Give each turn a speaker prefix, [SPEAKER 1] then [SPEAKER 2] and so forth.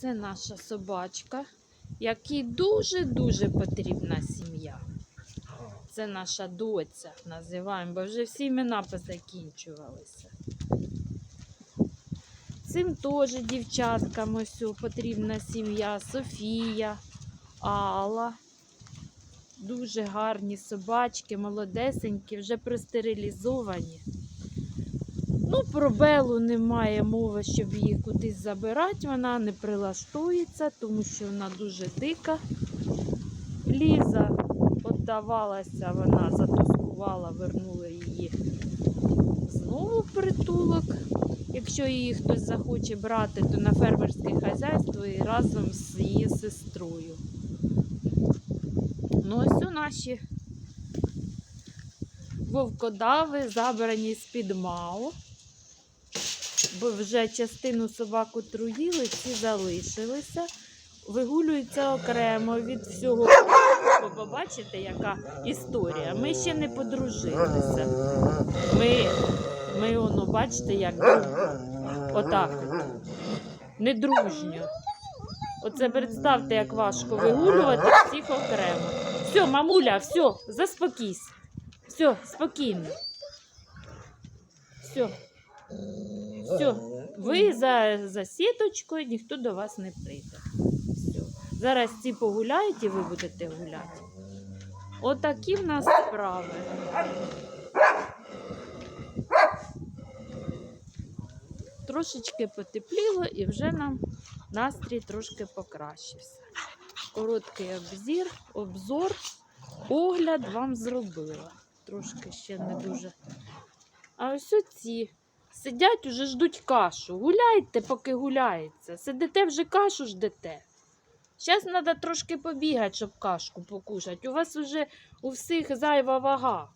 [SPEAKER 1] Це наша собачка, якій дуже-дуже потрібна сім'я. Це наша доця, називаємо, бо вже всі імена позакінчувалися. Цим теж дівчаткам ось потрібна сім'я. Софія, Алла. Дуже гарні собачки, молодесенькі, вже простерилізовані. Ну, про Белу немає мови, щоб її кудись забирати. Вона не прилаштується, тому що вона дуже дика. Ліза віддавалася, вона затускувала, вернули її знову в притулок. Якщо її хтось захоче брати, то на фермерське хазяйство і разом з її сестрою. Ну, ось у наші вовкодави забрані з-під МАУ. Бо вже частину собак отруїли, ці залишилися. Вигулюються окремо від всього. Ви побачите, яка історія. Ми ще не подружилися. Ми, ми воно, бачите, як. Отак. От. Недружньо. Оце представте, як важко вигулювати всіх окремо. Все, мамуля, все, заспокійся. Все, спокійно. Все. Все. Ви за, за сіточкою, ніхто до вас не прийде. Все. Зараз ці погуляють і ви будете гуляти. Отакі в нас справи. Трошечки потепліло і вже нам настрій трошки покращився. Короткий обзір, обзор, огляд вам зробила. Трошки ще не дуже. А ось оці сидять уже ждуть кашу. Гуляйте, поки гуляється. Сидите вже кашу ждете. Зараз треба трошки побігати, щоб кашку покушати. У вас вже у всіх зайва вага.